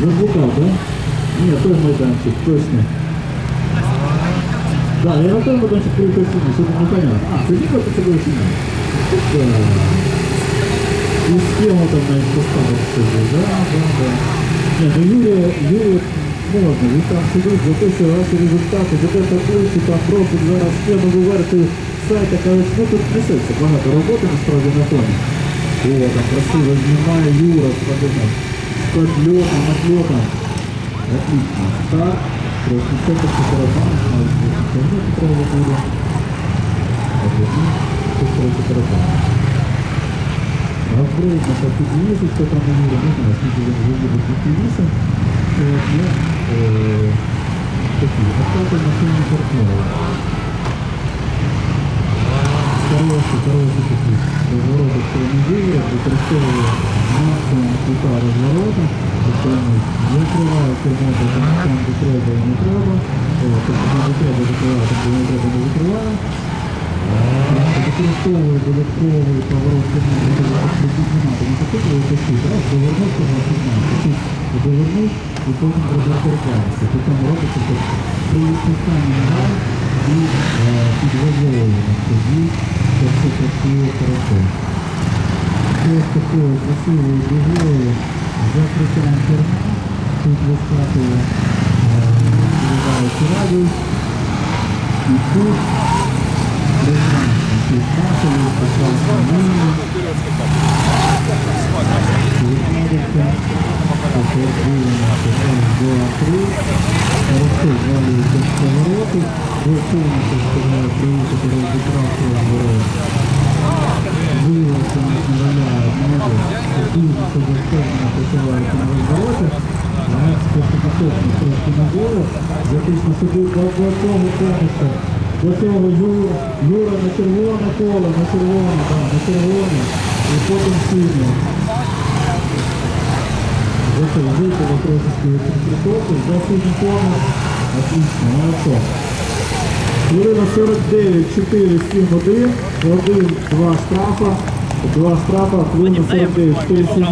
Заблукав, так? Ні, той майданчик, точно. Да, я на той майданчик приїхав сьогодні, що не понятно. А, це Ніка, це було сьогодні. Да. І схему там навіть поставив собі, да, да, да. Ні, ну Юрія, Юрія можна, він там сидить, за те, що ваші результати, за те, що інші там робить зараз схему версію сайта, кажуть, ну тут несеться багато роботи насправді на фоні. О, там красиво знімає Юра з подльотом, отльотом. Отлично. Старт. Просто центр тарабан, навіть не треба буде. Об'єднати, це просто тарабан. Апгрейд на підвісі, що там не вірить, не знаю, скільки він виводить на підвісі. Це є такі, оплати машинні партнери. Хороший, хороший такий розворот, що не виграв, використовує розворота, тобто вони закривають моду там, де треба і не треба, тобто де треба закривати, де не треба не закриває. Використовує додатковий поворот піднімати, не закидує такі, так, довернув, то на тут довернув і потім торкатися. Потім робиться при відпусканні нога і підвозовуємо. Тоді це все працює хорошо. Ось такою красивою дугою закрутаємо керма, тут вискакує, відбувається радіус, і тут прекрасно, тут бачили, прекрасно лінію, відмовиться, тепер дивимося, там 2-3, хорошо з повороту, ви повністю сказали, приїхати розібрати ворота. Дуже себе впевнено почувається на розвороті, але специфікаційно трошки нагору, затисну собі до, цього повністю, до цього Юра, Юра на червоне коло, на червоне, так, на червоне, і потім синє. Зато випало трошечки від за синій конус, отлично, молодцо. Хвилина 49, 4, 7, 1, 1, 2 штрафа, 2 штрафа, хвилина 49, 4, 7,